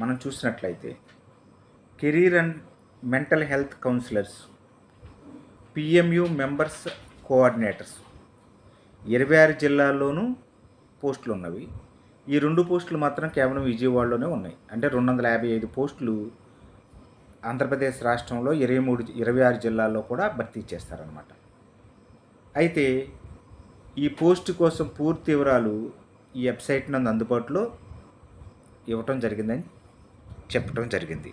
మనం చూసినట్లయితే career and mental health counsellors PMU members coordinators ఇరవై ఆరు జిల్లాల్లోనూ పోస్టులు ఉన్నవి. ఈ రెండు పోస్టులు మాత్రం కేవలం విజయవాడలోనే ఉన్నాయి. అంటే రెండు వందల యాభై ఐదు పోస్టులు ఆంధ్రప్రదేశ్ రాష్ట్రంలో ఇరవై మూడు ఇరవై ఆరు జిల్లాల్లో కూడా భర్తీ చేస్తారనమాట అయితే ఈ పోస్ట్ కోసం పూర్తి వివరాలు ఈ వెబ్సైట్ నందు అందుబాటులో ఇవ్వటం జరిగిందని చెప్పటం జరిగింది.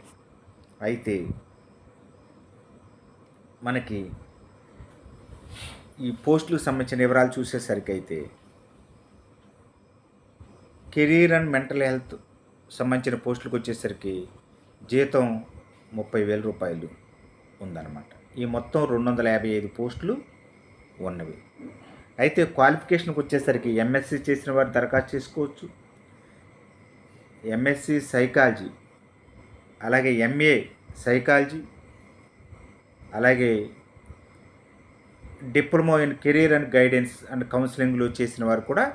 అయితే మనకి ఈ పోస్టులకు సంబంధించిన వివరాలు చూసేసరికి అయితే కెరీర్ అండ్ మెంటల్ హెల్త్ సంబంధించిన పోస్టులకు వచ్చేసరికి జీతం ముప్పై వేల రూపాయలు ఉందన్నమాట. ఈ మొత్తం రెండు వందల యాభై ఐదు పోస్టులు ఉన్నవి. అయితే క్వాలిఫికేషన్కి వచ్చేసరికి ఎంఎస్సి చేసిన వారు దరఖాస్తు చేసుకోవచ్చు. ఎంఎస్సి సైకాలజీ అలాగే ఎంఏ సైకాలజీ అలాగే diploma in career and guidance and కౌన్సిలింగ్లు చేసిన వారు కూడా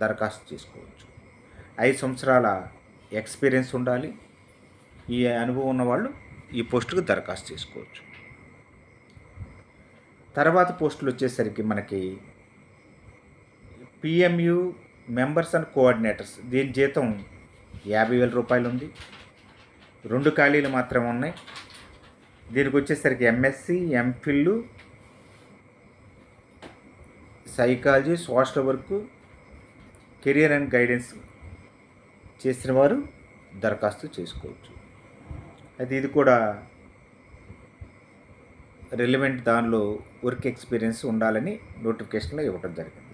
దరఖాస్తు చేసుకోవచ్చు. ఐదు సంవత్సరాల ఎక్స్పీరియన్స్ ఉండాలి. ఈ అనుభవం ఉన్న వాళ్ళు ఈ పోస్టుకు దరఖాస్తు చేసుకోవచ్చు. తర్వాత పోస్టులు వచ్చేసరికి మనకి పిఎంయు మెంబర్స్ అండ్ కోఆర్డినేటర్స్ దీని జీతం యాభై వేల రూపాయలు ఉంది. రెండు ఖాళీలు మాత్రమే ఉన్నాయి. దీనికి వచ్చేసరికి MSc MPhil psychology social work career and guidance చేసిన వారు దరఖాస్తు చేసుకోవచ్చు. అయితే ఇది కూడా రిలవెంట్ దానిలో వర్క్ ఎక్స్పీరియన్స్ ఉండాలని నోటిఫికేషన్లో ఇవ్వడం జరిగింది.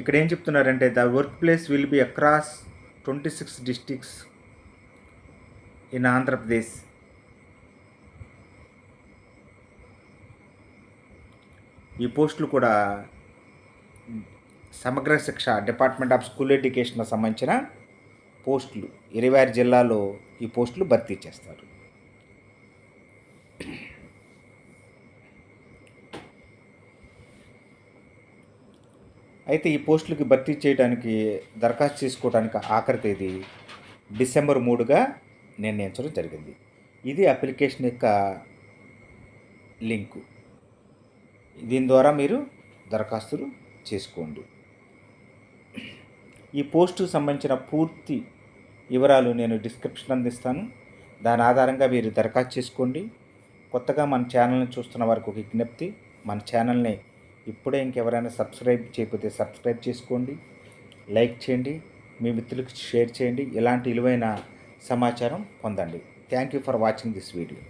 ఇక్కడ ఏం చెప్తున్నారంటే the work place will be across twenty six districts in Andhra Pradesh. ఈ పోస్టులు కూడా సమగ్ర శిక్ష డిపార్ట్మెంట్ ఆఫ్ స్కూల్ ఎడ్యుకేషన్కి సంబంధించిన పోస్టులు. ఇరవై ఆరు జిల్లాలో ఈ పోస్టులు భర్తీ చేస్తారు. అయితే ఈ పోస్టులకి భర్తీ చేయడానికి దరఖాస్తు చేసుకోవడానికి ఆఖరి తేదీ డిసెంబర్ మూడుగా నిర్ణయించడం జరిగింది. ఇది అప్లికేషన్ యొక్క లింకు. దీని ద్వారా మీరు దరఖాస్తులు చేసుకోండి. ఈ పోస్టుకు సంబంధించిన పూర్తి వివరాలు నేను డిస్క్రిప్షన్ అందిస్తాను. దాని ఆధారంగా మీరు దరఖాస్తు చేసుకోండి. కొత్తగా మన ఛానల్ని చూస్తున్న వారికి ఒక విజ్ఞప్తి. మన ఛానల్ని ఇప్పుడే ఇంకెవరైనా సబ్స్క్రైబ్ చేయకపోతే సబ్స్క్రైబ్ చేసుకోండి లైక్ చేయండి మీ మిత్రులకు షేర్ చేయండి. ఇలాంటి విలువైన సమాచారం పొందండి. Thank you for watching this video.